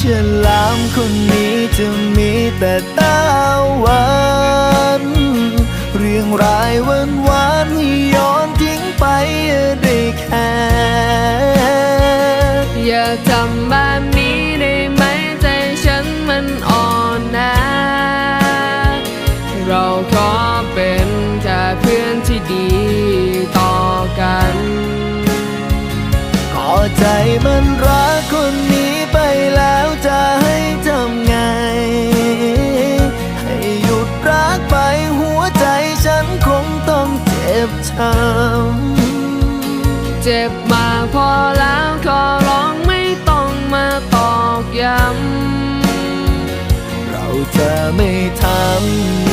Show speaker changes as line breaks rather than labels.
ฉลามคนนี้จะมีแต่ตาหวานเรื่องรายวันวานๆให้ย้อนทิ้งไปได้แค่
อย่าทำแบบนี้ได้ไหมใจฉันมันอ่อนนะ เราขอเป็นแค่เพื่อนที่ดีต่อกัน
ก็ใจมันรักคน ยุดรักไปหัวใจฉันคงต้องเจ็บช้ำ
เจ็บมากพอแล้วขอร้องไม่ต้องมาตอกย้ำ
เราจะไม่ทำ